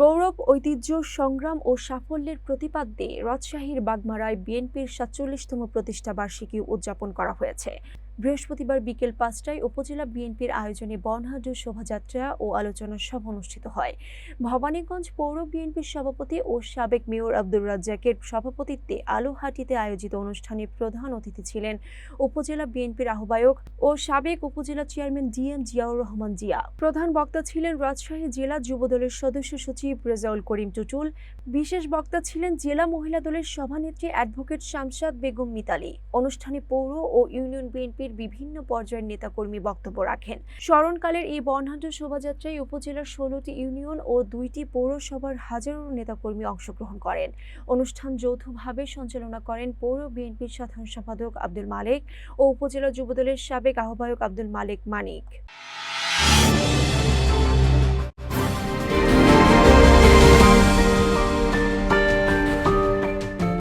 গৌরব ঐতিহ্য সংগ্রাম ও সাফল্যের প্রতিপাদ্যে রাজশাহীর বাগমারায় বিএনপির সাতচল্লিশতম প্রতিষ্ঠাবার্ষিকী উদযাপন করা হয়েছে। বৃহস্পতিবার বিকেল পাঁচটায় উপজেলা বিএনপির আয়োজনে বর্ণাঢ্য শোভাযাত্রা ও আলোচনা সভা অনুষ্ঠিত হয়। ভবানীগঞ্জ পৌর বিএনপির সভাপতি ও সাবেক মেয়র আব্দুর রাজ্জাকের সভাপতিত্বে আলোহাটিতে আয়োজিত অনুষ্ঠানে প্রধান অতিথি ছিলেন উপজেলা বিএনপির আহ্বায়ক ও সাবেক উপজেলা চেয়ারম্যান ডিএম জিয়াউর রহমান জিয়া। প্রধান বক্তা ছিলেন রাজশাহী জেলা যুবদলের সদস্য সচিব রেজাউল করিম টুটুল। বিশেষ বক্তা ছিলেন জেলা মহিলা দলের সভানেত্রী অ্যাডভোকেট শামসাদ বেগম মিতালি। অনুষ্ঠানে পৌর ও ইউনিয়ন বিএনপির বিভিন্ন পর্যায়ের নেতাকর্মী বক্তব্য রাখেন। স্মরণকালের এই বর্ণাঢ্য শোভাযাত্রায় উপজেলার ষোলোটি ইউনিয়ন ও দুইটি পৌরসভার হাজারো নেতাকর্মী অংশগ্রহণ করেন। অনুষ্ঠান যৌথভাবে সঞ্চালনা করেন পৌর বিএনপির সাধারণ সম্পাদক আব্দুল মালিক ও উপজেলা যুবদলের সাবেক আহ্বায়ক আব্দুল মালেক মানিক।